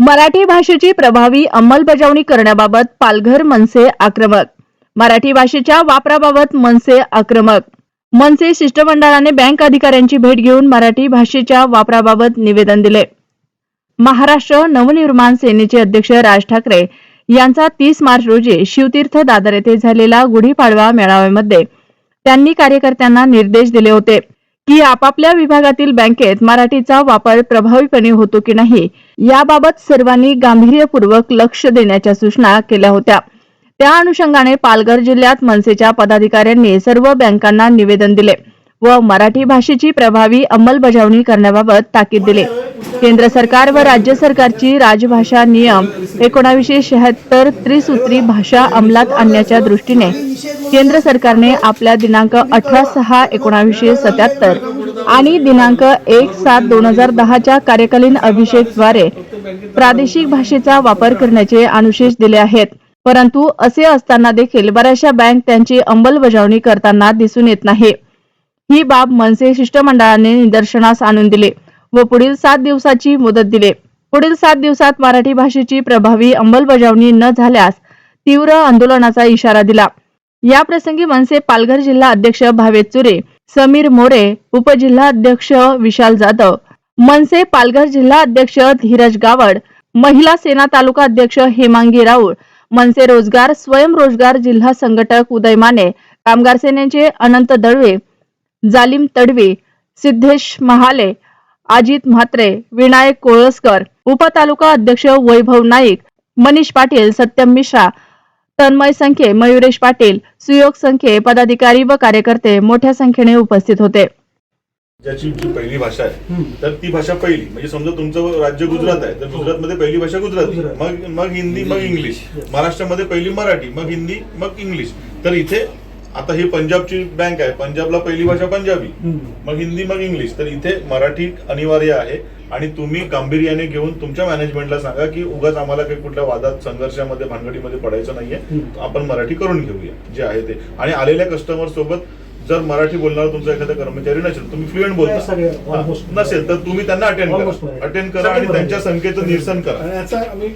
मराठी भाषेची प्रभावी अंमलबजावणी करण्याबाबत पालघर मनसे आक्रमक. मराठी भाषेच्या वापराबाबत मनसे आक्रमक. मनसे शिष्टमंडळाने बँक अधिकाऱ्यांची भेट घेऊन मराठी भाषेच्या वापराबाबत निवेदन दिले. महाराष्ट्र नवनिर्माण सेनेचे अध्यक्ष राज ठाकरे यांचा तीस मार्च रोजी शिवतीर्थ दादर येथे झालेला गुढीपाडवा मेळाव्यामध्ये त्यांनी कार्यकर्त्यांना निर्देश दिले होते. की आपापल्या विभागातील बँकेत मराठीचा वापर प्रभावीपणे होतो की नाही याबाबत सर्वांनी गांभीर्यपूर्वक लक्ष देण्याच्या सूचना केल्या होत्या. त्या अनुषंगाने पालघर जिल्ह्यात मनसेच्या पदाधिकाऱ्यांनी सर्व बँकांना निवेदन दिले. व मराठी भाषेची प्रभावी अंमलबजावणी करण्याबाबत ताकीद दिली. केंद्र सरकार व राज्य सरकारची राजभाषा नियम एकोणावीसशे शहात्तर त्रिसूत्री भाषा अंमलात आणण्याच्या दृष्टीने केंद्र सरकारने आपल्या दिनांक अठरा सहा एकोणावीसशे सत्याहत्तर आणि दिनांक एक सात दोन हजार दहाच्या कार्यकालीन अभिषेकद्वारे प्रादेशिक भाषेचा वापर करण्याचे अनुशेष दिले आहेत. परंतु असे असताना देखील बऱ्याचशा बँक त्यांची अंमलबजावणी करताना दिसून येत नाही. ही बाब मनसे शिष्टमंडळाने निदर्शनास आणून दिले व पुढील सात दिवसाची मुदत दिली. पुढील सात दिवसात मराठी भाषेची प्रभावी अंमलबजावणी न झाल्यास तीव्र आंदोलनाचा इशारा दिला. या प्रसंगी मनसे पालघर जिल्हा अध्यक्ष भावेश चुरे समीर मोरे उपजिल्हा अध्यक्ष विशाल जाधव मनसे पालघर जिल्हा अध्यक्ष धीरज गावड महिला सेना तालुका अध्यक्ष हेमांगी राऊळ मनसे रोजगार स्वयंरोजगार जिल्हा संघटक उदय माने कामगार सेनेचे अनंत दळवे जालिम तडवी सिद्धेश महाले अजित म्हात्रे विनायक कोळसकर उपतालुका अध्यक्ष वैभव नाईक मनीष पाटील सत्यम मिश्रा तन्मय संख्ये मयुरेश पाटील सुयोग संख्ये पदाधिकारी व कार्यकर्ते मोठ्या संख्येने उपस्थित होते. ज्याची जी पहिली भाषा आहे तर ती भाषा पहिली. म्हणजे समजा तुमचं राज्य गुजरात आहे तर गुजरातमध्ये पहिली भाषा गुजराती मग मग हिंदी मग इंग्लिश. महाराष्ट्रामध्ये पहिली मराठी मग हिंदी मग इंग्लिश. तर इथे आता ही पंजाबची बँक आहे. पंजाबला पहिली भाषा पंजाबी. मग हिंदी मग इंग्लिश. तर इथे मराठी अनिवार्य आहे. आणि तुम्ही गांभीर्याने घेऊन तुमच्या मॅनेजमेंटला सांगा की उगाच आम्हाला काही कुठल्या वादात संघर्षामध्ये भानगडीमध्ये पडायचं नाहीये. आपण मराठी करून घेऊया जे आहे ते. आणि आलेल्या कस्टमर सोबत जर मराठी बोलणारा तुमचा एखादा कर्मचारी नसेल तुम्ही फ्लुएंट बोलता. नसेल तर तुम्ही त्यांना अटेंड करा. अटेंड करा आणि त्यांच्या. संख्येचं निरसन करा. आणि याचा आम्ही